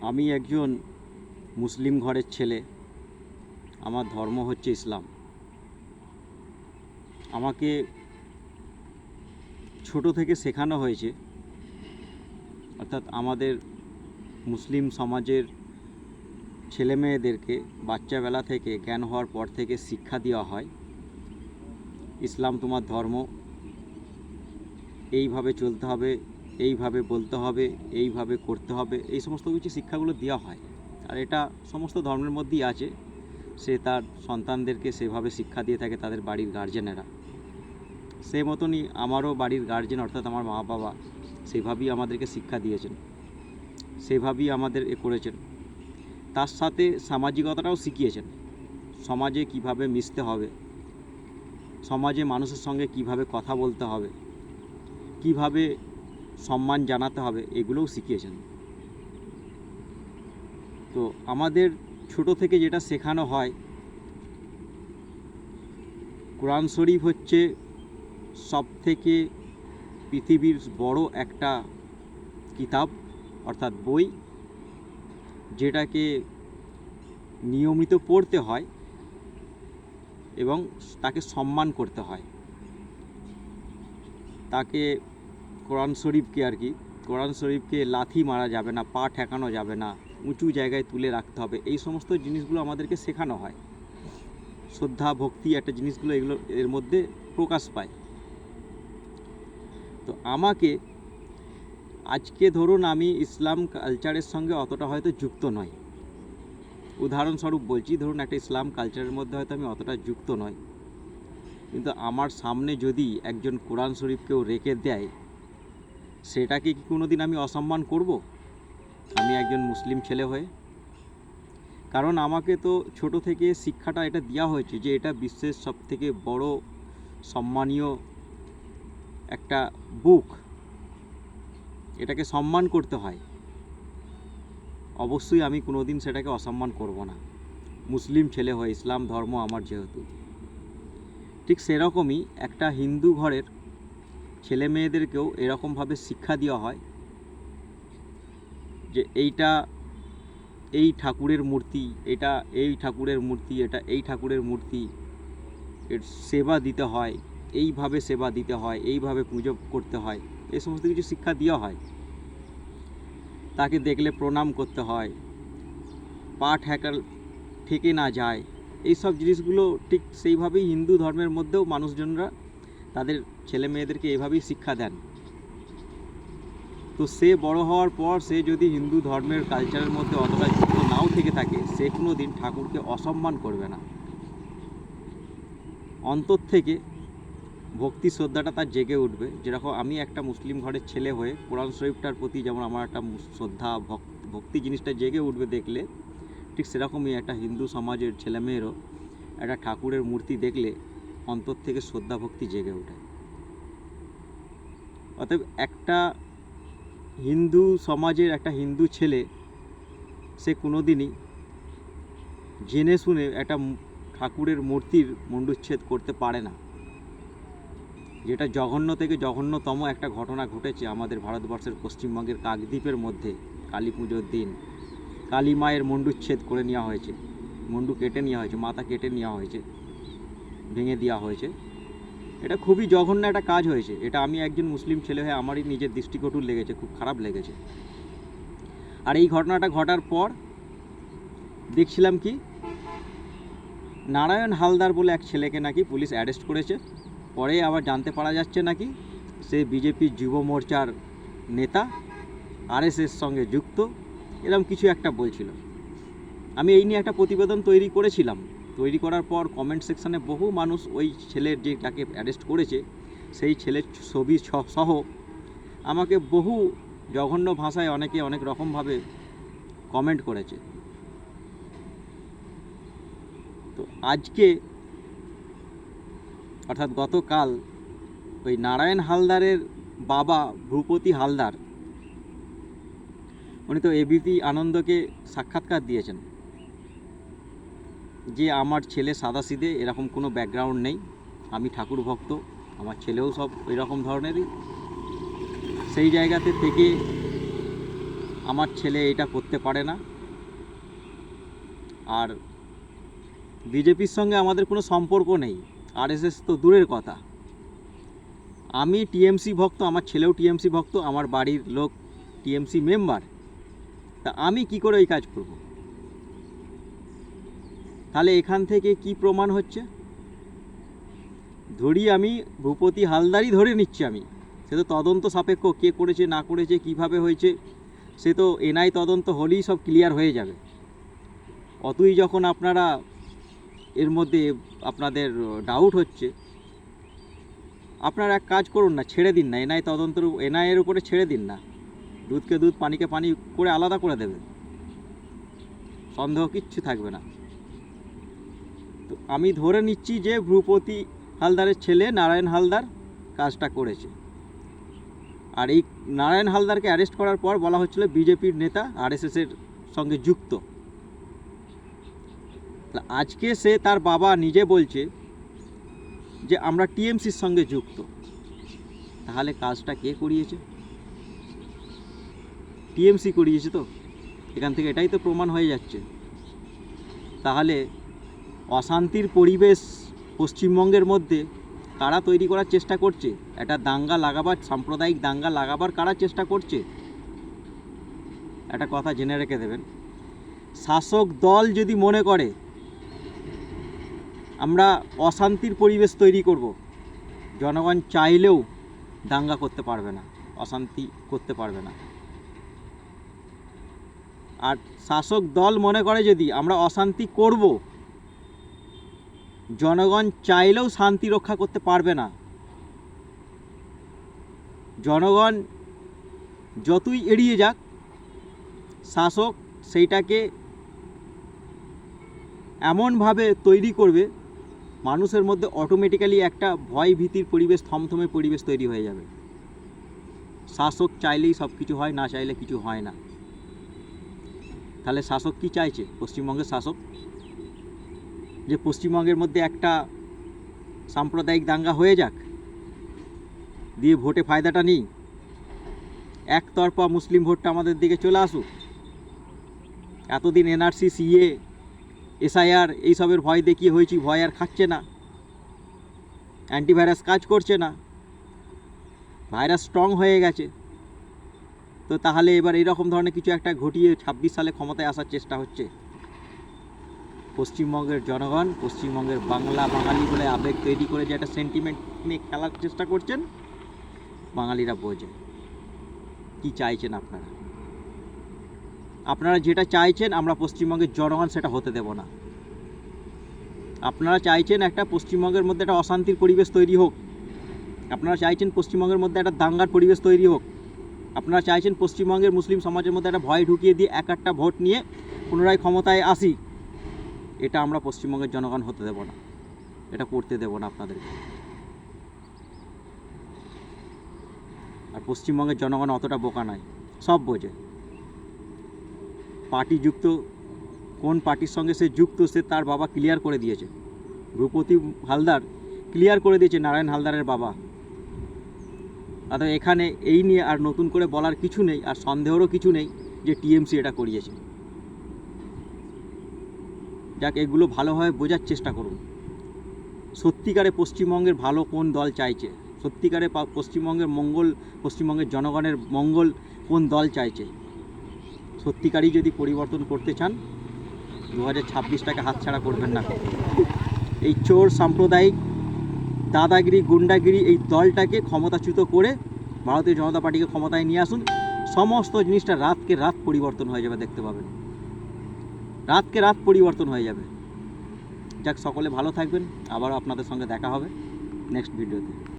আমি একজন মুসলিম ঘরের ছেলে। আমার ধর্ম হচ্ছে ইসলাম। আমাকে ছোট থেকে শেখানো হয়েছে। অর্থাৎ আমাদের মুসলিম সমাজের ছেলে মেয়েদেরকে বাচ্চাবেলা থেকে জ্ঞান হওয়ার পর থেকে শিক্ষা দেওয়া হয়। ইসলাম তোমার ধর্ম। এইভাবে চলতে হবে। এইভাবে বলতে হবে, এইভাবে করতে হবে, এই সমস্ত কিছু শিক্ষাগুলো দেওয়া হয়। আর এটা সমস্ত ধর্মের মধ্যেই আছে। সে তার সন্তানদেরকে সেভাবে শিক্ষা দিয়ে থাকে তাদের বাড়ির গার্জেনেরা সে মতনই আমারও বাড়ির গার্জেন অর্থাৎ আমার মা বাবা সেভাবেই আমাদেরকে শিক্ষা দিয়েছেন। সেভাবেই আমাদের এ করেছেন। তার সাথে সামাজিকতাটাও শিখিয়েছেন। সমাজে কীভাবে মিশতে হবে, সমাজে মানুষের সঙ্গে কীভাবে কথা বলতে হবে, কীভাবে সম্মান জানাতে হবে, এগুলোও শিখিয়েছেন। তো আমাদের ছোট থেকে যেটা শেখানো হয়, কোরআন শরীফ হচ্ছে সব থেকে পৃথিবীর বড় একটা কিতাব, অর্থাৎ বই, যেটাকে নিয়মিত পড়তে হয় এবং তাকে সম্মান করতে হয়। তাকে কোরআন শরীফকে আর কি, কোরআন শরীফকে লাথি মারা যাবে না, পা ঠেকানো যাবে না, উঁচু জায়গায় তুলে রাখতে হবে। এই সমস্ত জিনিসগুলো আমাদেরকে শেখানো হয়। শ্রদ্ধা, ভক্তি একটা জিনিসগুলো এগুলো এর মধ্যে প্রকাশ পায়। তো আমাকে আজকে ধরুন আমি ইসলাম কালচারের সঙ্গে অতটা হয়তো যুক্ত নই। উদাহরণস্বরূপ বলছি, ধরুন একটা ইসলাম কালচারের মধ্যে হয়তো আমি অতটা যুক্ত নই। কিন্তু আমার সামনে যদি একজন কোরআন শরীফকেও রেখে দেয় সেটাকে কি কোনো দিন আমি অসম্মান করব? আমি একজন মুসলিম ছেলে হয়ে। কারণ আমাকে তো ছোট থেকে শিক্ষাটা এটা দেওয়া হয়েছে যে এটা বিশ্বের সব থেকে বড় সম্মানীয় একটা বুক এটাকে সম্মান করতে হয়। অবশ্যই আমি কোনো দিন সেটাকে অসম্মান করব না। মুসলিম ছেলে হয়ে, ইসলাম ধর্ম আমার যেহেতু। ঠিক সেরকমই একটা হিন্দু ঘরের ছেলে মেয়েদেরকেও এরকমভাবে শিক্ষা দেওয়া হয় যে এইটা এই ঠাকুরের মূর্তি, এটা এই ঠাকুরের মূর্তি, এটা এই ঠাকুরের মূর্তি, এর সেবা দিতে হয়, এইভাবে সেবা দিতে হয়, এইভাবে পুজো করতে হয় এই সমস্ত কিছু শিক্ষা দেওয়া হয়। তাকে দেখলে প্রণাম করতে হয়, পা ঠেকাল, ঠেকে না যায় এই সব জিনিসগুলো ঠিক সেইভাবেই হিন্দু ধর্মের মধ্যেও মানুষজনরা তাদের ছেলে মেয়েদেরকে এভাবেই শিক্ষা দেন। তো সে বড় হওয়ার পর সে যদি হিন্দু ধর্মের কালচারের মধ্যে অতটা যুক্ত নাও থেকে থাকে, সে কোনো দিন ঠাকুরকে অসম্মান করবে না। অন্তর থেকে ভক্তি শ্রদ্ধাটা তার জেগে উঠবে। যেরকম আমি একটা মুসলিম ঘরের ছেলে হয়ে কোরআন শরীফটার প্রতি যেমন আমার একটা শ্রদ্ধা, ভক- ভক্তি জিনিসটা জেগে উঠবে দেখলে, ঠিক সেরকমই একটা হিন্দু সমাজের ছেলেমেয়েরও একটা ঠাকুরের মূর্তি দেখলে অন্তর থেকে শ্রদ্ধা, ভক্তি জেগে ওঠে। অতএব একটা হিন্দু সমাজের একটা হিন্দু ছেলে, সে কোনোদিনই জেনে শুনে একটা ঠাকুরের মূর্তির মুণ্ডুচ্ছেদ করতে পারে না। যেটা জঘন্য থেকে জঘন্যতম একটা ঘটনা ঘটেছে আমাদের ভারতবর্ষের পশ্চিমবঙ্গের কাকদ্বীপের মধ্যে, কালী পুজোর দিন। কালী মায়ের মুণ্ডুচ্ছেদ করে নেওয়া হয়েছে। মুন্ডু কেটে নেওয়া হয়েছে, মাথা কেটে নেওয়া হয়েছে, ভেঙে দেওয়া হয়েছে। এটা খুবই জঘন্য একটা কাজ হয়েছে। এটা আমি একজন মুসলিম ছেলে হয়ে আমারই নিজের দৃষ্টিকটু লেগেছে, খুব খারাপ লেগেছে। আর এই ঘটনাটা ঘটার পর দেখছিলাম কি, নারায়ণ হালদার বলে এক ছেলেকে নাকি পুলিশ অ্যারেস্ট করেছে। পরে আবার জানতে পারা যাচ্ছে নাকি সে বিজেপির যুব মোর্চার নেতা, আরএসএস সঙ্গে যুক্ত এরকম কিছু একটা বলছিল। আমি এই নিয়ে একটা প্রতিবেদন তৈরি করেছিলাম। তৈরি করার পর কমেন্ট সেকশানে বহু মানুষ ওই ছেলের যে যাকে অ্যারেস্ট করেছে, সেই ছেলের ছবি সহ আমাকে বহু জঘন্য ভাষায় অনেকে অনেক রকমভাবে কমেন্ট করেছে। তো আজকে অর্থাৎ গতকাল ওই নারায়ণ হালদারের বাবা ভূপতি হালদার, উনি তো এবিপি আনন্দকে সাক্ষাৎকার দিয়েছেন। যে আমার ছেলে সাদাসিধে এরকম কোনো ব্যাকগ্রাউন্ড নেই, আমি ঠাকুর ভক্ত, আমার ছেলেও সব এরকম ধরনেরই। সেই জায়গাতে থেকে আমার ছেলে এটা করতে পারে না। আর বিজেপির সঙ্গে আমাদের কোনো সম্পর্ক নেই, আরএসএস তো দূরের কথা। আমি টিএমসি ভক্ত, আমার ছেলেও টিএমসি ভক্ত, আমার বাড়ির লোক টিএমসি মেম্বার তা আমি কি করে এই কাজ করব? তাহলে এখান থেকে কি প্রমাণ হচ্ছে? ধরি আমি, ভূপতি হালদারই ধরে নিচ্ছি আমি। সে তো তদন্ত সাপেক্ষ, কে করেছে, না করেছে, কীভাবে হয়েছে, সে তো এনআই তদন্ত হলেই সব ক্লিয়ার হয়ে যাবে। অতই যখন আপনারা এর মধ্যে আপনাদের ডাউট হচ্ছে, আপনারা এক কাজ করুন না, ছেড়ে দিন না। এনআই তদন্তের এনআইয়ের উপরে ছেড়ে দিন না। দুধকে দুধ, পানিকে পানি করে আলাদা করে দেবে সন্দেহ কিচ্ছু থাকবে না। আমি ধরে নিচ্ছি যে ভ্রুপতি হালদারের ছেলে নারায়ণ হালদার কাজটা করেছে। আর এই নারায়ণ হালদারকে অ্যারেস্ট করার পর বলা হচ্ছিল বিজেপির নেতা আরএসএসের সঙ্গে যুক্ত। আজকে সে তার বাবা নিজে বলছে যে, আমরা টিএমসির সঙ্গে যুক্ত। তাহলে কাজটা কে করিয়েছে? টিএমসি করিয়েছে তো। এখান থেকে এটাই তো প্রমাণ হয়ে যাচ্ছে। তাহলে অশান্তির পরিবেশ পশ্চিমবঙ্গের মধ্যে কারা তৈরি করার চেষ্টা করছে? একটা দাঙ্গা লাগাবার, সাম্প্রদায়িক দাঙ্গা লাগাবার কারা চেষ্টা করছে? একটা কথা জেনে রেখে দেবেন। শাসক দল যদি মনে করে, আমরা অশান্তির পরিবেশ তৈরি করব, জনগণ চাইলেও দাঙ্গা করতে পারবে না, অশান্তি করতে পারবে না। আর শাসক দল মনে করে যদি আমরা অশান্তি করব জনগণ চাইলেও শান্তি রক্ষা করতে পারবে না। জনগণ যতই এড়িয়ে যাক, শাসক সেইটাকে এমনভাবে তৈরি করবে, মানুষের মধ্যে অটোমেটিক্যালি একটা ভয় ভীতির পরিবেশ, থমথমে পরিবেশ তৈরি হয়ে যাবে। শাসক চাইলেই সব কিছু হয়, না চাইলে কিছু হয় না। তাহলে শাসক কি চাইছে? পশ্চিমবঙ্গের শাসক। যে পশ্চিমবঙ্গের মধ্যে একটা সাম্প্রদায়িক দাঙ্গা হয়ে যাক, দিয়ে ভোটে ফায়দাটা নিই, একতরফা মুসলিম ভোটটা আমাদের দিকে চলে আসুক। এতদিন এনআরসি, সিএ, এসআইআর এইসবের ভয় দেখিয়ে হয়েছি, ভয় আর খাচ্ছে না, অ্যান্টিভাইরাস কাজ করছে না, ভাইরাস স্ট্রং হয়ে গেছে। তো তাহলে এবার এরকম ধরনের কিছু একটা ঘটিয়ে ছাব্বিশ সালে ক্ষমতায় আসার চেষ্টা হচ্ছে। পশ্চিমবঙ্গের জনগণ, পশ্চিমবঙ্গের বাংলা বাঙালি বলে আবেগ তৈরি করে যে একটা সেন্টিমেন্ট নিয়ে খেলার চেষ্টা করছেন, বাঙালিরা বোঝে। কি চাইছেন আপনারা? আপনারা যেটা চাইছেন, আমরা পশ্চিমবঙ্গের জনগণ সেটা হতে দেব না। আপনারা চাইছেন একটা পশ্চিমবঙ্গের মধ্যে একটা অশান্তির পরিবেশ তৈরি হোক। আপনারা চাইছেন পশ্চিমবঙ্গের মধ্যে একটা দাঙ্গার পরিবেশ তৈরি হোক। আপনারা চাইছেন পশ্চিমবঙ্গের মুসলিম সমাজের মধ্যে একটা ভয় ঢুকিয়ে দিয়ে এক একটা ভোট নিয়ে পুনরায় ক্ষমতায় আসি। এটা আমরা পশ্চিমবঙ্গের জনগণ হতে দেব না। এটা করতে দেব না আপনাদেরকে। আর পশ্চিমবঙ্গের জনগণ অতটা বোকা নয়, সব বোঝে। পার্টি যুক্ত, কোন পার্টির সঙ্গে সে যুক্ত, সে তার বাবা ক্লিয়ার করে দিয়েছে। ভূপতি হালদার ক্লিয়ার করে দিয়েছে, নারায়ণ হালদারের বাবা। অর্থাৎ এখানে এই নিয়ে আর নতুন করে বলার কিছু নেই, আর সন্দেহেরও কিছু নেই যে টিএমসি এটা করিয়েছে। যাক, এগুলো ভালোভাবে বোঝার চেষ্টা করুন। সত্যিকারে পশ্চিমবঙ্গের ভালো কোন দল চাইছে? সত্যিকারে পশ্চিমবঙ্গের মঙ্গল, পশ্চিমবঙ্গের জনগণের মঙ্গল কোন দল চাইছে? সত্যিকারই যদি পরিবর্তন করতে চান দু হাজার ছাব্বিশটাকে হাতছাড়া করবেন না। এই চোর সাম্প্রদায়িক দাদাগিরি, গুন্ডাগিরি এই দলটাকে ক্ষমতাচ্যুত করে ভারতীয় জনতা পার্টিকে ক্ষমতায় নিয়ে আসুন। সমস্ত জিনিসটা রাতকে রাত পরিবর্তন হয়ে যাবে, দেখতে পাবেন। রাতকে রাত পরিবর্তন হয়ে যাবে। যাক, সকলে ভালো থাকবেন। আবার আপনাদের সঙ্গে দেখা হবে নেক্সট ভিডিওতে।